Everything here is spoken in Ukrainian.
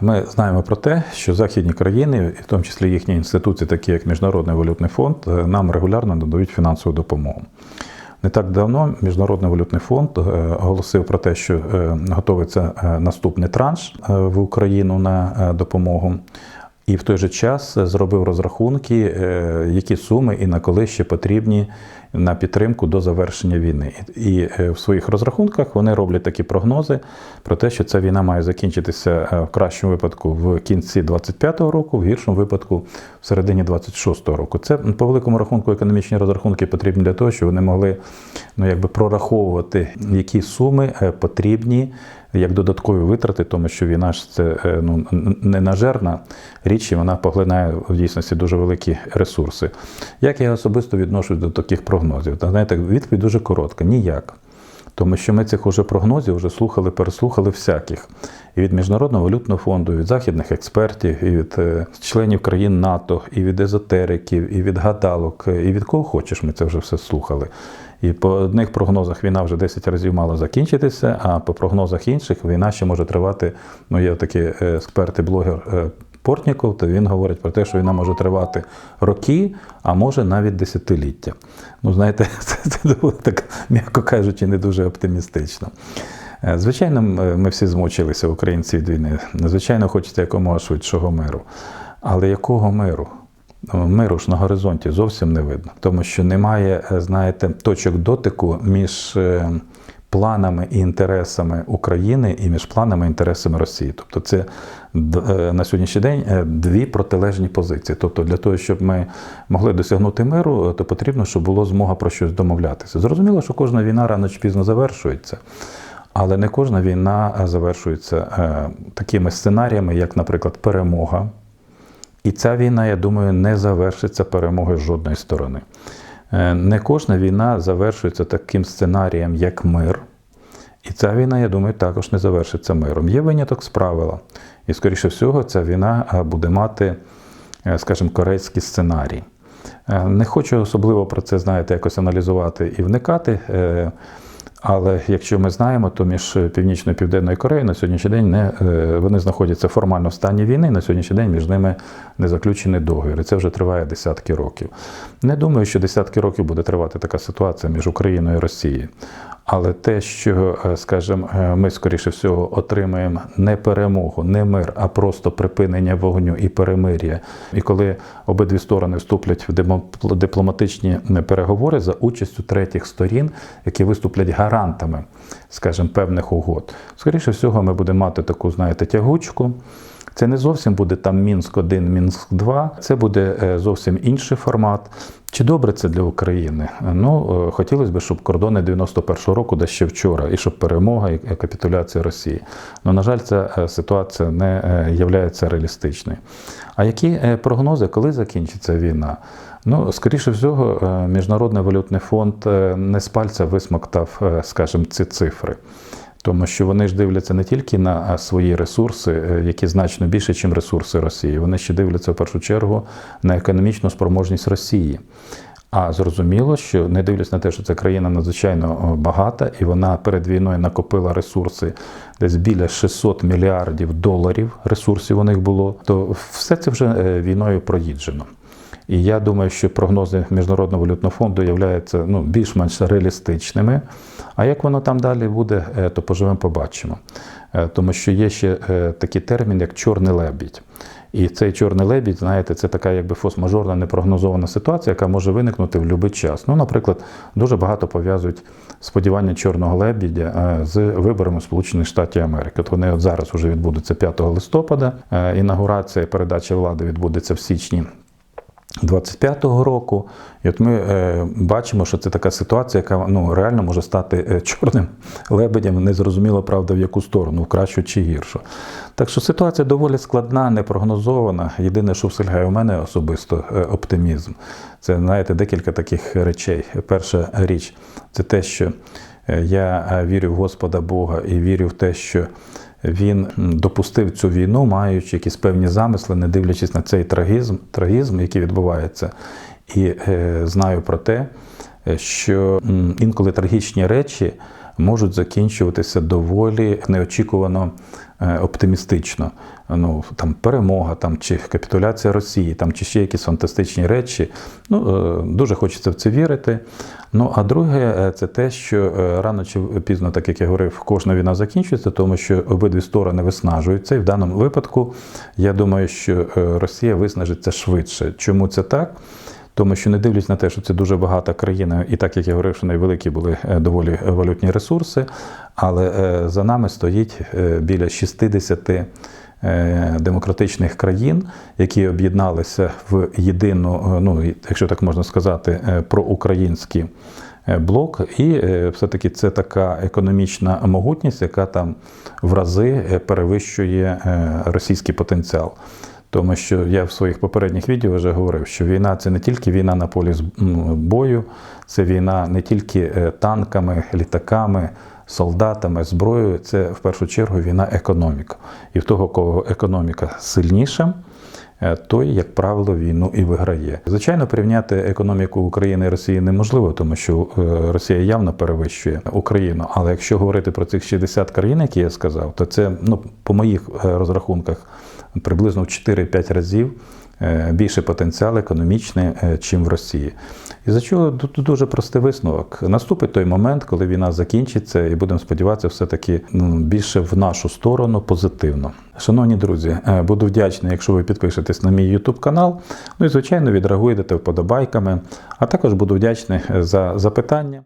Ми знаємо про те, що західні країни, в тому числі їхні інституції, такі як Міжнародний валютний фонд, е, нам регулярно надають фінансову допомогу. Не так давно Міжнародний валютний фонд е, оголосив про те, що е, готується наступний транш в Україну на допомогу. І в той же час зробив розрахунки, які суми і на коли ще потрібні на підтримку до завершення війни. І е, в своїх розрахунках вони роблять такі прогнози про те, що ця війна має закінчитися е, в кращому випадку в кінці 25-го року, в гіршому випадку в середині 26-го року. Це по великому рахунку економічні розрахунки потрібні для того, щоб вони могли ну, якби прораховувати, які суми е, потрібні як додаткові витрати, тому що війна ж це ну, ненажерна річ, і вона поглинає в дійсності дуже великі ресурси. Як я особисто відношусь до таких прогнозів? Та знаєте, відповідь дуже коротка: ніяк. Тому що ми цих уже прогнозів вже слухали, переслухали всяких. І від Міжнародного валютного фонду, від західних експертів, і від е, членів країн НАТО, і від езотериків, і від гадалок, і від кого хочеш, ми це вже все слухали. І по одних прогнозах війна вже 10 разів мала закінчитися, а по прогнозах інших війна ще може тривати. Ну, є такий е, експерт і блогер е, Портніков, то він говорить про те, що війна може тривати роки, а може навіть десятиліття. Ну, знаєте, це, це так, м'яко кажучи, не дуже оптимістично. Е, Звичайно, ми всі змучилися, українці від війни. Звичайно, хочеться якомога швидшого миру. Але якого миру? Ну, Миру ж на горизонті зовсім не видно, тому що немає, е, знаєте, точок дотику між е, планами і інтересами України і між планами і інтересами Росії. Тобто, це е, на сьогоднішній день е, дві протилежні позиції. Тобто, для того, щоб ми могли досягнути миру, е, то потрібно, щоб було змога про щось домовлятися. Зрозуміло, що кожна війна рано чи пізно завершується. Але не кожна війна завершується такими сценаріями, як, наприклад, перемога. І ця війна, я думаю, не завершиться перемогою жодної сторони. Е, Не кожна війна завершується таким сценарієм, як мир. І ця війна, я думаю, також не завершиться миром. Є виняток з правила. І, скоріше всього, ця війна е, буде мати, е, скажімо, корейський сценарій. Не хочу особливо про це, знаєте, якось аналізувати і вникати. Але якщо ми знаємо, то між Північною і Південною Кореєю на сьогоднішній день не, е, вони знаходяться формально в стані війни. На сьогоднішній день між ними не заключений договір. Це вже триває десятки років. Не думаю, що десятки років буде тривати така ситуація між Україною і Росією. Але те, що, е, скажімо, е, ми скоріше всього отримаємо не перемогу, не мир, а просто припинення вогню і перемир'я. І коли обидві сторони вступлять в дипломатичні переговори за участю третіх сторін, які виступлять гарантами, скажімо, певних угод, скоріше всього, ми будемо мати таку, знаєте, тягучку. Це не зовсім буде там Мінськ 1, Мінськ 2 це буде е, зовсім інший формат. Чи добре це для України? Ну, е, хотілося б, щоб кордони 91-го року, де ще вчора, і щоб перемога і капітуляція Росії. Ну, на жаль, ця е, ситуація не є реалістичною. А які прогнози, коли закінчиться війна? Ну, скоріше всього, Міжнародний валютний фонд не з пальця висмоктав, скажімо, ці цифри. Тому що вони ж дивляться не тільки на свої ресурси, е, які значно більше, ніж ресурси Росії. Вони ще дивляться в першу чергу на економічну спроможність Росії. А зрозуміло, що не дивлячись на те, що це країна надзвичайно багата, і вона перед війною накопила ресурси десь біля 600 мільярдів доларів ресурсів у них було, то все це вже е, війною проїджено. І я думаю, що прогнози Міжнародного валютного фонду являються ну, більш-менш реалістичними. А як воно там далі буде, е, то поживемо, побачимо. Е, Тому що є ще е, такий термін, як чорний лебідь. І цей чорний лебідь, знаєте, це така якби форс-мажорна непрогнозована ситуація, яка може виникнути в будь-який час. Ну, наприклад, дуже багато пов'язують сподівання чорного лебідя з виборами Сполучених Штатів Америки. От вони от зараз вже відбудуться 5 листопада. Інаугурація передача влади відбудеться в січні 25-го року, і от ми е, бачимо, що це така ситуація, яка ну реально може стати е, чорним лебедем, незрозуміло, правда, в яку сторону, в кращу чи гіршу. Так що ситуація доволі складна, непрогнозована. Єдине, що вселяє у мене особисто е, оптимізм. Це знаєте декілька таких речей. Перша річ це те, що е, я е, вірю в Господа Бога і вірю в те, що він допустив цю війну, маючи якісь певні замисли, не дивлячись на цей трагізм, трагізм який відбувається. І е, знаю про те, е, що інколи трагічні речі можуть закінчуватися доволі неочікувано е, оптимістично. Ну там перемога, там чи капітуляція Росії, там чи ще якісь фантастичні речі. Ну е, дуже хочеться в це вірити. Ну а друге, е, це те, що рано чи пізно, так як я говорив, кожна війна закінчується, тому що обидві сторони виснажуються. І в даному випадку я думаю, що Росія виснажиться швидше. Чому це так? Тому що не дивлячись на те, що це дуже багата країна, і так як я говорив, що найвеликі були е, доволі валютні ресурси, але е, за нами стоїть е, біля 60 е, демократичних країн, які об'єдналися в єдину, е, ну якщо так можна сказати, е, проукраїнський е, блок. І е, все-таки це така економічна могутність, яка там в рази е, перевищує е, російський потенціал. Тому що я в своїх попередніх відео вже говорив, що війна це не тільки війна на полі бою, це війна не тільки е, танками, літаками, солдатами, зброєю, це в першу чергу війна економіка. І в того, кого економіка сильніша, той, як правило, війну і виграє. Звичайно, порівняти економіку України і Росії неможливо, тому що е, Росія явно перевищує Україну. Але якщо говорити про цих 60 країн, які я сказав, то це ну, по моїх е, розрахунках приблизно в 4-5 разів е, більше потенціал економічний, е, чим в Росії. І за чого тут дуже простий висновок. Наступить той момент, коли війна закінчиться, і будемо сподіватися, все-таки ну, більше в нашу сторону позитивно. Шановні друзі, е, буду вдячний, якщо ви підпишетесь на мій YouTube канал. Ну і звичайно відреагуєте вподобайками. А також буду вдячний е, за запитання.